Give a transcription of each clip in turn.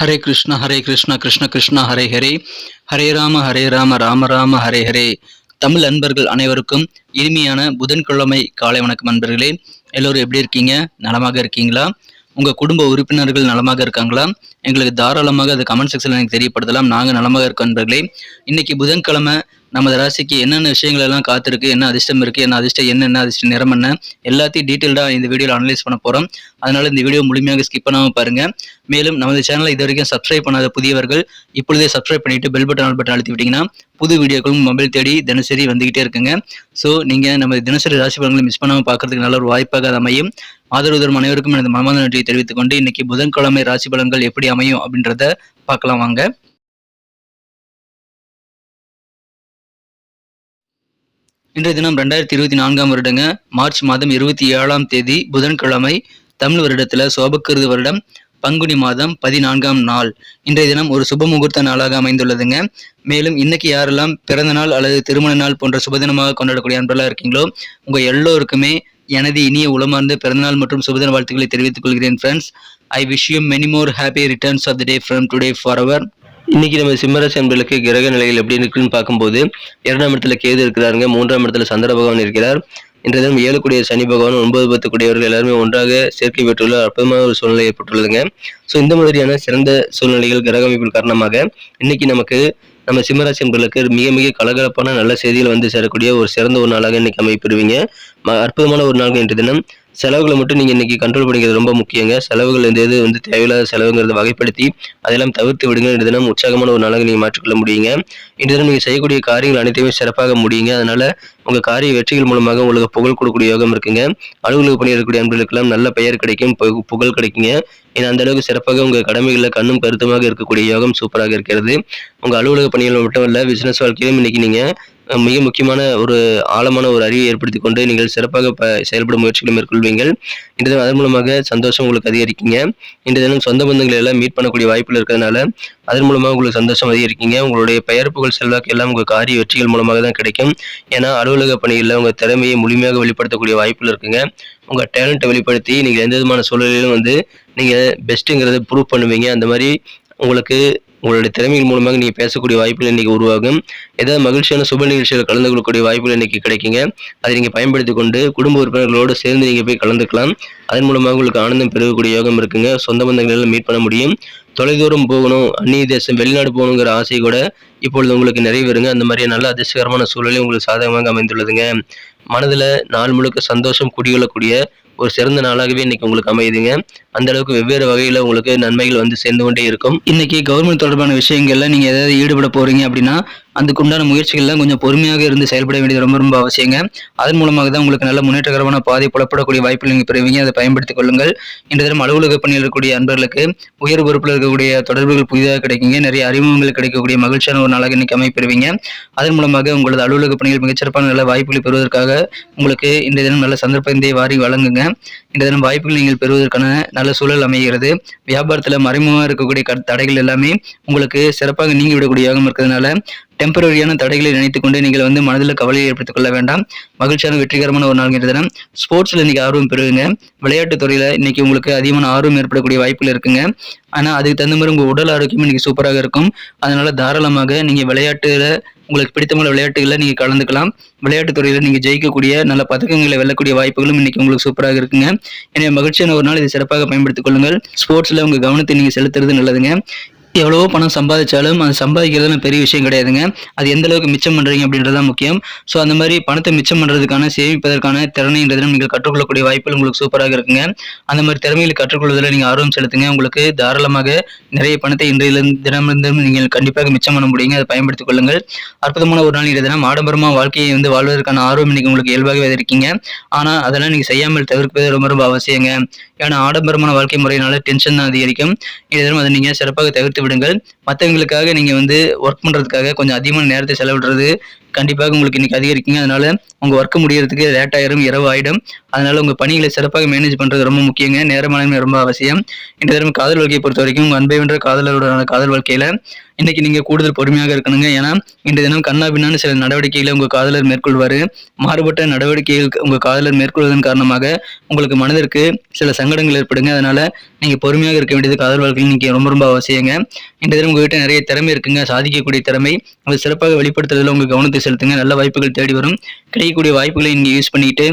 ஹரே கிருஷ்ண ஹரே கிருஷ்ண கிருஷ்ண கிருஷ்ண ஹரே ஹரே. ஹரே ராம ஹரே ராம ராம ராம ஹரே ஹரே. தமிழ் அன்பர்கள் அனைவருக்கும் இனிமையான புதன்கிழமை காலை வணக்கம் அன்பர்களே. எல்லோரும் எப்படி இருக்கீங்க? நலமாக இருக்கீங்களா? உங்கள் குடும்ப உறுப்பினர்கள் நலமாக இருக்காங்களா? எங்களுக்கு தாராளமாக அது கமெண்ட் செக்ஷனில் எனக்கு தெரியப்படுத்தலாம். நாங்கள் நலமாக இருக்கோம் அன்பர்களே. இன்னைக்கு புதன்கிழமை நமது ராசிக்கு என்னென்ன விஷயங்கள் எல்லாம் காத்திருக்கு என்ன அதிர்ஷ்டம் இருக்குது என்ன அதிர்ஷ்டம் என்ன என்ன அதிர்ஷ்டம் நிறம் என்ன எல்லாத்தையும் டீட்டெயில்டாக இந்த வீடியோவில் அனலைஸ் பண்ண போகிறோம் அதனால் இந்த வீடியோ முழுமையாக ஸ்கிப் பண்ணாமல் பாருங்கள் மேலும் நமது சேனலை இது வரைக்கும் சப்ஸ்கிரைப் பண்ணாத புதியவர்கள் இப்பொழுதே சப்ஸ்கிரைப் பண்ணிட்டு பெல் பட்டன் ஆல் பட்டன் அழுத்தி விட்டீங்கன்னா புது வீடியோக்களும் மொபைல் தேடி தினசரி வந்துகிட்டே இருக்குங்க. ஸோ நீங்கள் நம்ம தினசரி ராசி பலன்களை மிஸ் பண்ணாமல் பார்க்கறதுக்கு நல்ல ஒரு வாய்ப்பாக அது அமையும். ஆதரவு தரும் அனைவருக்கும் எனது மனமார்ந்த நன்றியை தெரிவித்துக் கொண்டு இன்னைக்கு புதன்கிழமை ராசி பலன்கள் எப்படி அமையும் அப்படின்றத பார்க்கலாம் வாங்க. இன்றைய தினம் ரெண்டாயிரத்தி இருபத்தி நான்காம் வருடங்க. மார்ச் மாதம் இருபத்தி ஏழாம் தேதி புதன்கிழமை தமிழ் வருடத்தில் சோபக்கிருது வருடம் பங்குனி மாதம் பதினான்காம் நாள். இன்றைய தினம் ஒரு சுப முகூர்த்த நாளாக அமைந்துள்ளதுங்க. மேலும் இன்னைக்கு யாரெல்லாம் பிறந்த நாள் அல்லது திருமண நாள் போன்ற சுபதினமாக கொண்டாடக்கூடிய அன்பெல்லாம் இருக்கீங்களோ உங்க எல்லோருக்குமே எனது இனிய உளமார்ந்த பிறந்தநாள் மற்றும் சுபதின வாழ்த்துக்களை தெரிவித்துக் கொள்கிறேன் friends I wish you many more happy returns of the day from today for our இன்னைக்கு நம்ம சிம்மராசி அன்பர்களுக்கு கிரக நிலைகள் எப்படி இருக்குன்னு பார்க்கும்போது இரண்டாம் இடத்துல கேது இருக்கிறாருங்க மூன்றாம் இடத்துல சந்திர பகவான் இருக்கிறார். இன்றைய தினம் ஏழு சனி பகவான் ஒன்பது பத்து கூடியவர்கள் எல்லாருமே ஒன்றாக சேர்க்கை பெற்றுள்ள அற்புதமான ஒரு சூழ்நிலை ஏற்பட்டுள்ளதுங்க ஸோ இந்த மாதிரியான சிறந்த சூழ்நிலைகள் கிரக அமைப்பின் காரணமாக இன்னைக்கு நமக்கு நம்ம சிம்மராசி அன்பர்களுக்கு மிக மிக கலகலப்பான நல்ல செய்திகள் வந்து சேரக்கூடிய ஒரு சிறந்த ஒரு நாளாக இன்னைக்கு அமைப்பிடுவீங்க அற்புதமான ஒரு நாள் இன்று தினம். செலவுகளை மட்டும் நீங்கள் இன்றைக்கி கண்ட்ரோல் பண்ணிக்கிறது ரொம்ப முக்கியங்க. செலவுகள் இந்த இது வந்து தேவையில்லாத செலவுங்கிறத வகைப்படுத்தி அதெல்லாம் தவிர்த்து விடுங்க. இன்று தினம் உற்சாகமான ஒரு நாளாக நீங்கள் மாற்றிக்கொள்ள முடியுங்க. இன்று தினம் நீங்கள் செய்யக்கூடிய காரியங்கள் அனைத்தையுமே சிறப்பாக முடியுங்க. அதனால் உங்கள் காரிய வெற்றிகள் மூலமாக உங்களுக்கு புகழ் கொடுக்கக்கூடிய யோகம் இருக்குங்க. அலுவலக பணியாற்றக்கூடிய அன்பர்களுக்கெல்லாம் நல்ல பெயர் கிடைக்கும். புக- புகழ் கிடைக்குங்க. ஏன்னா அந்த அளவுக்கு சிறப்பாக உங்கள் கடமைகளில் கண்ணும் கருத்துமாக இருக்கக்கூடிய யோகம் சூப்பராக இருக்கிறது. உங்கள் அலுவலக பணிகள் மட்டும் இல்லை பிசினஸ் வாழ்க்கையிலும் இன்னைக்கு நீங்கள் மிக முக்கியமான ஒரு ஆழமான ஒரு அறிவை ஏற்படுத்தி கொண்டு நீங்கள் சிறப்பாக ப செயல்படும் முயற்சிகளை மேற்கொள்வீங்கள். இன்று தினம் அதன் மூலமாக சந்தோஷம் உங்களுக்கு அதிகரிக்குங்க. இன்று தினம் சொந்த பந்தங்களை எல்லாம் மீட் பண்ணக்கூடிய வாய்ப்புகள் இருக்கிறதுனால அதன் மூலமாக உங்களுக்கு சந்தோஷம் அதிகரிக்குங்க. உங்களுடைய பெயர் புகழ் செல்வாக்கு எல்லாம் உங்கள் காரிய வெற்றிகள் மூலமாக தான் கிடைக்கும். ஏன்னா அலுவலக பணிகளில் உங்கள் திறமையை முழுமையாக வெளிப்படுத்தக்கூடிய வாய்ப்புகள் இருக்குங்க. உங்கள் டேலண்ட்டை வெளிப்படுத்தி நீங்கள் எந்த விதமான சூழலிலும் வந்து நீங்கள் பெஸ்ட்டுங்கிறத ப்ரூவ் பண்ணுவீங்க. அந்த மாதிரி உங்களுக்கு உங்களுடைய திறமைகள் மூலமாக நீங்கள் பேசக்கூடிய வாய்ப்புகள் இன்றைக்கி உருவாகும். ஏதாவது மகிழ்ச்சியான சுப நிகழ்ச்சியில் கலந்து கொள்ளக்கூடிய வாய்ப்புகள் இன்னைக்கு கிடைக்குங்க. அதை நீங்கள் பயன்படுத்தி கொண்டு குடும்ப உறுப்பினர்களோடு சேர்ந்து நீங்கள் போய் கலந்துக்கலாம். அதன் மூலமாக உங்களுக்கு ஆனந்தம் பெருகக்கூடிய யோகம் இருக்குங்க. சொந்த பந்தங்களெல்லாம் மீட் பண்ண முடியும். தொலைதூரம் போகணும் அந்நிய தேசம் வெளிநாடு போகணுங்கிற ஆசை கூட இப்பொழுது உங்களுக்கு நிறைவேறுங்க. அந்த மாதிரி நல்ல அதிர்ஷ்டகரமான சூழலே உங்களுக்கு சாதகமாக அமைந்துள்ளதுங்க. மனதில் நாள் முழுக்க சந்தோஷம் குடிகொள்ளக்கூடிய ஒரு சிறந்த நாளாகவே இன்னைக்கு உங்களுக்கு அமையுதுங்க. அந்த அளவுக்கு வெவ்வேறு வகையில் உங்களுக்கு நன்மைகள் வந்து சேர்ந்து கொண்டே இருக்கும். இன்னைக்கு கவர்மெண்ட் தொடர்பான விஷயங்கள்ல நீங்க ஏதாவது ஈடுபட போறீங்க அப்படின்னா அதுக்குண்டான முயற்சிகள்லாம் கொஞ்சம் பொறுமையாக இருந்து செயல்பட வேண்டியது ரொம்ப ரொம்ப அவசியங்க. அதன் மூலமாக தான் உங்களுக்கு நல்ல முன்னேற்றகரமான பாதை புலப்படக்கூடிய வாய்ப்புகள் நீங்கள் பெறுவீங்க. அதை பயன்படுத்திக் கொள்ளுங்கள். இன்று தினம் அலுவலக பணியில் இருக்கக்கூடிய அன்பர்களுக்கு உயர் பொறுப்பில் இருக்கக்கூடிய தொடர்புகள் புதிதாக கிடைக்குங்க. நிறைய அறிமுகங்கள் கிடைக்கக்கூடிய மகிழ்ச்சியான ஒரு நாளாக இன்னைக்கு அமைப்பெறுவீங்க. அதன் மூலமாக உங்களது அலுவலக பணியில் மிகச்சிறப்பான நல்ல வாய்ப்புகளை பெறுவதற்காக உங்களுக்கு இந்த தினம் நல்ல சந்தர்ப்பத்தை வாரி வழங்குங்க. இந்த தினம் வாய்ப்புகள் நீங்கள் பெறுவதற்கான நல்ல சூழல் அமைகிறது. வியாபாரத்தில் மறைமுகமாக இருக்கக்கூடிய தடைகள் எல்லாமே உங்களுக்கு சிறப்பாக நீங்கி விடக்கூடிய யோகம் இருக்கிறதுனால டெம்பரரியான தடைகளை நினைத்துக் கொண்டு நீங்கள் வந்து மனதில் கவலையை ஏற்படுத்திக் கொள்ள வேண்டாம். மகிழ்ச்சியான வெற்றிகரமான ஒரு நாள் தினம். ஸ்போர்ட்ஸில் இன்னைக்கு ஆர்வம் பெறுவீங்க. விளையாட்டுத் துறையில் இன்னைக்கு உங்களுக்கு அதிகமான ஆர்வம் ஏற்படக்கூடிய வாய்ப்புகள் இருக்குங்க. ஆனால் அதுக்கு தகுந்த மாதிரி உங்கள் உடல் ஆரோக்கியம் இன்னைக்கு சூப்பராக இருக்கும். அதனால தாராளமாக நீங்கள் விளையாட்டுல உங்களுக்கு பிடித்தமான விளையாட்டுகளில் நீங்கள் கலந்துக்கலாம். விளையாட்டுத் துறையில் நீங்கள் ஜெயிக்கக்கூடிய நல்ல பதக்கங்களை வெல்லக்கூடிய வாய்ப்புகளும் இன்னைக்கு உங்களுக்கு சூப்பராக இருக்குங்க. எனவே மகிழ்ச்சியான ஒரு நாள் இதை சிறப்பாக பயன்படுத்திக் கொள்ளுங்கள். ஸ்போர்ட்ஸில் உங்கள் கவனத்தை நீங்கள் செலுத்துறது நல்லதுங்க. எவ்வளவோ பணம் சம்பாதிச்சாலும் அது சம்பாதிக்கிறதுல பெரிய விஷயம் கிடையாதுங்க. அது எந்த அளவுக்கு மிச்சம் பண்ணுறீங்க அப்படின்றது தான் முக்கியம். ஸோ அந்த மாதிரி பணத்தை மிச்சம் பண்ணுறதுக்கான சேமிப்பதற்கான திறனைன்றதும் நீங்கள் கற்றுக்கொள்ளக்கூடிய வாய்ப்புகள் உங்களுக்கு சூப்பராக இருக்குங்க. அந்த மாதிரி திறமைகளை கற்றுக்கொள்வதில் நீங்கள் ஆர்வம் செலுத்துங்க. உங்களுக்கு தாராளமாக நிறைய பணத்தை இன்றையிலிருந்து தினமிருந்தும் நீங்கள் கண்டிப்பாக மிச்சம் பண்ண முடியுங்க. அதை பயன்படுத்திக் கொள்ளுங்கள். அற்புதமான ஒரு நாள் இன்றைய தினம். ஆடம்பரமாக வாழ்க்கையை வந்து வாழ்வதற்கான ஆர்வம் இன்னைக்கு உங்களுக்கு இயல்பாகவே இருக்கீங்க ஆனால் அதெல்லாம் நீங்கள் செய்யாமல் தவிர்ப்பது ரொம்ப ரொம்ப அவசியங்க. ஏன்னா ஆடம்பரமான வாழ்க்கை முறையினால டென்ஷன் தான் அதிகரிக்கும். இன்றைய தினம் அதை நீங்கள் சிறப்பாக தவிர்த்து விடுங்கள். மற்றவங்களுக்காக நீங்கள் வந்து ஒர்க் பண்ணுறதுக்காக கொஞ்சம் அதிகமான நேரத்தை செலவிடுறது கண்டிப்பாக உங்களுக்கு இன்னைக்கு அதிகரிக்குங்க. அதனால உங்கள் ஒர்க்கு முடியறதுக்கு லேட் ஆயிரும் இரவு ஆயிடும். அதனால உங்கள் பணிகளை சிறப்பாக மேனேஜ் பண்ணுறது ரொம்ப முக்கியங்க. நேர ரொம்ப அவசியம். இந்த தரம் காதல் வாழ்க்கையை பொறுத்த வரைக்கும் உங்கள் அன்பை வென்ற காதலருடனான காதல் வாழ்க்கையில் இன்னைக்கு நீங்க கூடுதல் பொறுமையாக இருக்கணுங்க. ஏன்னா இந்த தினம் கண்ணா பின்னான்னு சில நடவடிக்கைகளை உங்க காதலர் மேற்கொள்வாரு. மாறுபட்ட நடவடிக்கைகள் உங்க காதலர் மேற்கொள்வதன் காரணமாக உங்களுக்கு மனதிற்கு சில சங்கடங்கள் ஏற்படுங்க. அதனால நீங்க பொறுமையாக இருக்க வேண்டியது காதல் வாழ்க்கையில் இன்னைக்கு ரொம்ப ரொம்ப அவசியங்க. இந்த தினம் உங்ககிட்ட நிறைய திறமை இருக்குங்க. சாதிக்கக்கூடிய திறமை. அதை சிறப்பாக வெளிப்படுத்துறதுல உங்க கவனத்தை செலுத்துங்க. நல்ல வாய்ப்புகள் தேடி வரும். கிடைக்கக்கூடிய வாய்ப்புகளை நீங்க யூஸ் பண்ணிட்டு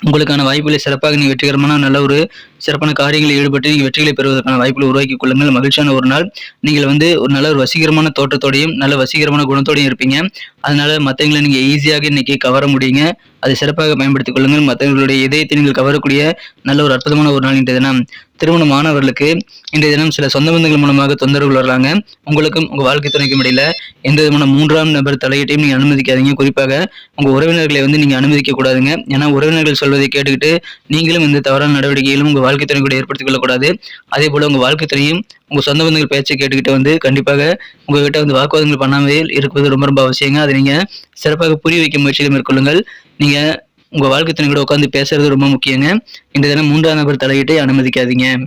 உங்களுக்கான வாய்ப்புகளை சிறப்பாக நீங்கள் வெற்றிகரமான நல்ல ஒரு சிறப்பான காரியங்களில் ஈடுபட்டு நீங்கள் வெற்றிகளை பெறுவதற்கான வாய்ப்புகளை உருவாக்கி கொள்ளுங்கள். மகிழ்ச்சியான ஒரு நாள். நீங்கள் வந்து ஒரு நல்ல ஒரு வசீகரமான தோற்றத்தோடையும் நல்ல வசீகரமான குணத்தோடையும் இருப்பீங்க. அதனால மற்றவங்களை நீங்கள் ஈஸியாக இன்னைக்கு கவர முடியுங்க. அதை சிறப்பாக பயன்படுத்திக் கொள்ளுங்கள். மற்றவர்களுடைய இதயத்தை நீங்கள் கவரக்கூடிய நல்ல ஒரு அற்புதமான ஒரு நாள் இன்றைய தினம். திருமணமானவர்களுக்கு இன்றைய தினம் சில சொந்த பந்தங்கள் மூலமாக தொந்தரவுகள் வர்றாங்க உங்களுக்கும் உங்க வாழ்க்கை துணைக்கும் இடையில எந்த விதமான மூன்றாம் நபர் தலையீட்டையும் நீங்க அனுமதிக்காதீங்க. குறிப்பாக உங்க உறவினர்களை வந்து நீங்க அனுமதிக்க கூடாதுங்க. ஏன்னா உறவினர்கள் சொல்வதை கேட்டுக்கிட்டு நீங்களும் இந்த தவறான நடவடிக்கைகளும் உங்கள் வாழ்க்கை துணை கூட ஏற்படுத்திக் கொள்ளக்கூடாது. அதே போல உங்க வாழ்க்கை துணையும் உங்க சொந்த பந்தங்கள் பேச்சை கேட்டுக்கிட்டு வந்து கண்டிப்பாக உங்ககிட்ட வந்து வாக்குவாதங்கள் பண்ணாமல் இருப்பது ரொம்ப ரொம்ப அவசியங்க. அதை நீங்க சிறப்பாக புரிய வைக்க முயற்சிகள் மேற்கொள்ளுங்கள். நீங்க உங்க வாழ்க்கை துணை கூட உட்காந்து பேசுறது ரொம்ப முக்கியங்க. இந்த தினம் மூன்றாம் நபர் தலையீட்டை அனுமதிக்காதீங்க.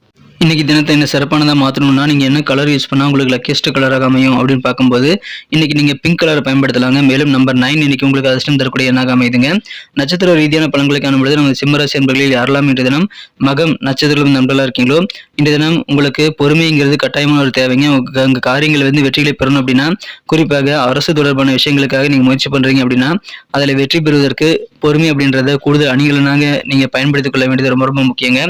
இன்னைக்கு தினத்தை என்ன சிறப்பானதாக மாற்றணும்னா நீங்கள் என்ன கலர் யூஸ் பண்ணால் உங்களுக்கு லக்கியஸ்ட் கலராக அமையும் அப்படின்னு பார்க்கும்போது இன்னைக்கு நீங்கள் பிங்க் கலரை பயன்படுத்தலாங்க. மேலும் நம்பர் நைன் இன்னைக்கு உங்களுக்கு அதிர்ஷ்டம் தரக்கூடிய எண்ணாக அமைதுங்க. நட்சத்திர ரீதியான பலன்களை காணும்பொழுது நம்ம சிம்மராசி என்பர்களில் யாரெல்லாம் இன்றைய தினம் மகம் நட்சத்திரம் நண்பர்களாக இருக்கீங்களோ இந்த தினம் உங்களுக்கு பொறுமைங்கிறது கட்டாயமான ஒரு தேவைங்க. உங்க காரியங்கள் வந்து வெற்றிகளை பெறணும் அப்படின்னா குறிப்பாக அரசு தொடர்பான விஷயங்களுக்காக நீங்கள் முயற்சி பண்ணுறீங்க அப்படின்னா அதில் வெற்றி பெறுவதற்கு பொறுமை அப்படின்றத கூடுதல் அணிகளாக நீங்கள் பயன்படுத்திக் கொள்ள வேண்டியது ரொம்ப ரொம்ப முக்கியங்க.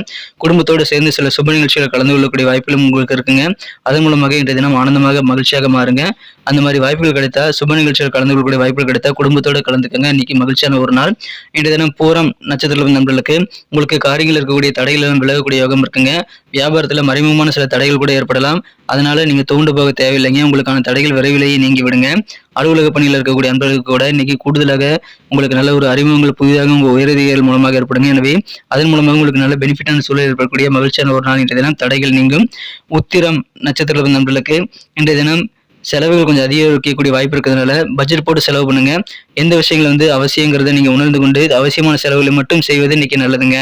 குடும்பத்தோடு சேர்ந்து சில சுப நிகழ்ச்சிகள் கலந்து கொள்ளக்கூடிய வாய்ப்புகளும் உங்களுக்கு இருக்குங்க. அதன் மூலமாக இன்றைய தினம் ஆனந்தமாக மகிழ்ச்சியாக மாறுங்க. அந்த மாதிரி வாய்ப்புகள் கிடைத்தா சுப நிகழ்ச்சியில் கலந்து கொள்ளக்கூடிய வாய்ப்புகள் கிடைத்தா குடும்பத்தோடு கலந்துக்கங்க. இன்னைக்கு மகிழ்ச்சியான ஒரு நாள். இன்றைய தினம் பூரம் நட்சத்திரம் நண்பர்களுக்கு உங்களுக்கு காரியங்கள் இருக்கக்கூடிய தடைகள் விலகக்கூடிய யோகம் இருக்குங்க. வியாபாரத்துல மறைமுகமான சில தடைகள் கூட ஏற்படலாம். அதனால நீங்க தூண்டு போக தேவையில்லைங்க. உங்களுக்கான தடைகள் விரைவிலேயே நீங்கி விடுங்க. அலுவலக பணியில் இருக்கக்கூடிய அன்பர்களுக்கு கூட இன்னைக்கு கூடுதலாக உங்களுக்கு நல்ல ஒரு அறிமுகங்கள் புதிதாக உங்க உயரதிகள் மூலமாக ஏற்படுங்க. எனவே அதன் மூலமாக உங்களுக்கு நல்ல பெனிஃபிட்டான சூழல் ஏற்படக்கூடிய மகிழ்ச்சியான ஒரு நாள் இன்றைய தினம். தடைகள் நீங்கும். உத்திரம் நட்சத்திர நண்பர்களுக்கு இன்றைய தினம் செலவுகள் கொஞ்சம் அதிகரிக்கக்கூடிய வாய்ப்பு இருக்கிறதுனால பட்ஜெட் போட்டு செலவு பண்ணுங்க. எந்த விஷயங்கள் வந்து அவசியங்கிறத நீங்க உணர்ந்து கொண்டு அவசியமான செலவுகளை மட்டும் செய்வது இன்னைக்கு நல்லதுங்க.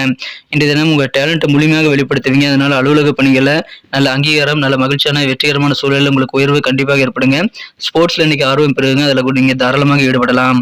இன்றைய தினம் உங்க டேலண்ட்டை முழுமையாக வெளிப்படுத்துவீங்க. அதனால அலுவலக பணிகளை நல்ல அங்கீகாரம் நல்ல மகிழ்ச்சியான வெற்றிகரமான சூழலில் உங்களுக்கு உயர்வு கண்டிப்பாக ஏற்படுங்க. ஸ்போர்ட்ஸ்ல இன்னைக்கு ஆர்வம் பெறுங்க அதில் கூட நீங்க தாராளமாக ஈடுபடலாம்.